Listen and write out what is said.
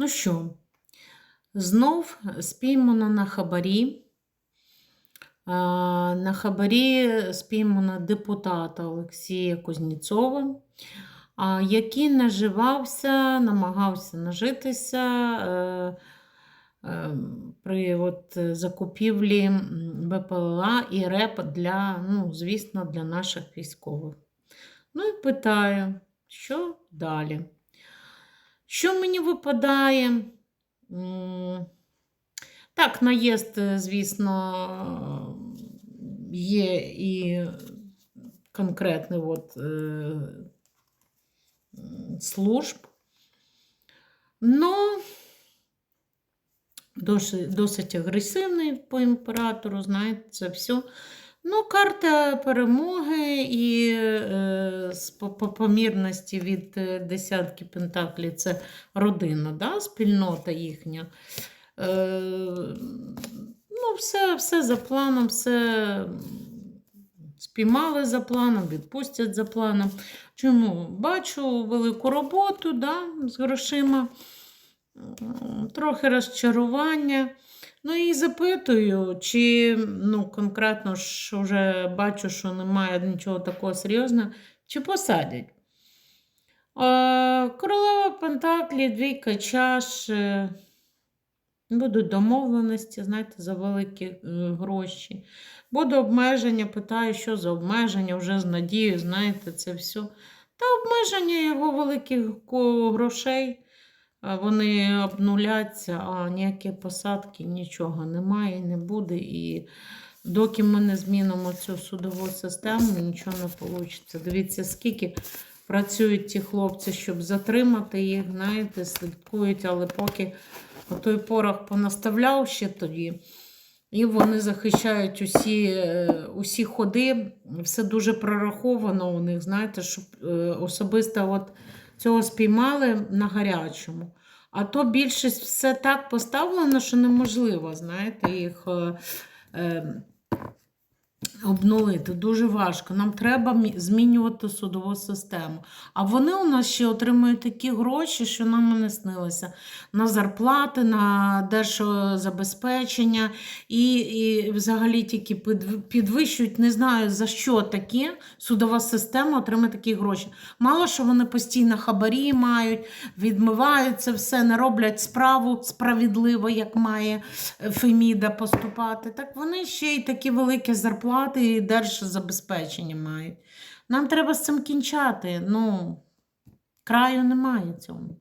Ну що, знов спіймано на хабарі. На хабарі спіймано депутата Олексія Кузнєцова, який наживався, намагався нажитися е, е, при от закупівлі БПЛА і РЕП для, ну, звісно, для наших військових. Ну і питаю, що далі? Що мені випадає? Так, наїзд, е, звісно, є і конкретний от, е, служб. Ну, досить, досить агресивний по імператору, знаєте, це все. Ну, карта перемоги і е, по- по помірності від е, десятки пентаклів це родина, да? спільнота їхня. Е, ну, все, все за планом, все спіймали за планом, відпустять за планом. Чому? Бачу велику роботу да, з грошима, трохи розчарування. Ну і запитую, чи ну, конкретно ж вже бачу, що немає нічого такого серйозного, чи посадять. Королева Пентаклі, двійка чаш. е, Будуть домовленості, знаєте, за великі е, гроші. Буде обмеження, питаю, що за обмеження, вже з надією, знаєте, це все. Та обмеження його великих грошей, вони обнуляться, а ніякі посадки, нічого немає і не буде. І доки ми не змінимо цю судову систему, нічого не вийде. Дивіться, скільки працюють ті хлопці, щоб затримати їх, знаєте, слідкують, але поки той порох понаставляв ще тоді. І вони захищають усі, е, усі ходи, все дуже прораховано у них, знаєте, щоб е, особисто от цього спіймали на гарячому. А то більшість все так поставлено, що неможливо, знаєте, їх е, е, обнулити. Дуже важко. Нам треба змінювати судову систему. А вони у нас ще отримують такі гроші, що нам не снилося. На зарплати, на держзабезпечення і, і взагалі тільки підвищують, не знаю за що таке судова система отримає такі гроші. Мало що вони постійно хабарі мають, відмиваються все, не роблять справу справедливо, як має Феміда поступати. Так вони ще й такі великі зарплати і держзабезпечення мають. Нам треба з цим кінчати. Ну, краю немає цьому.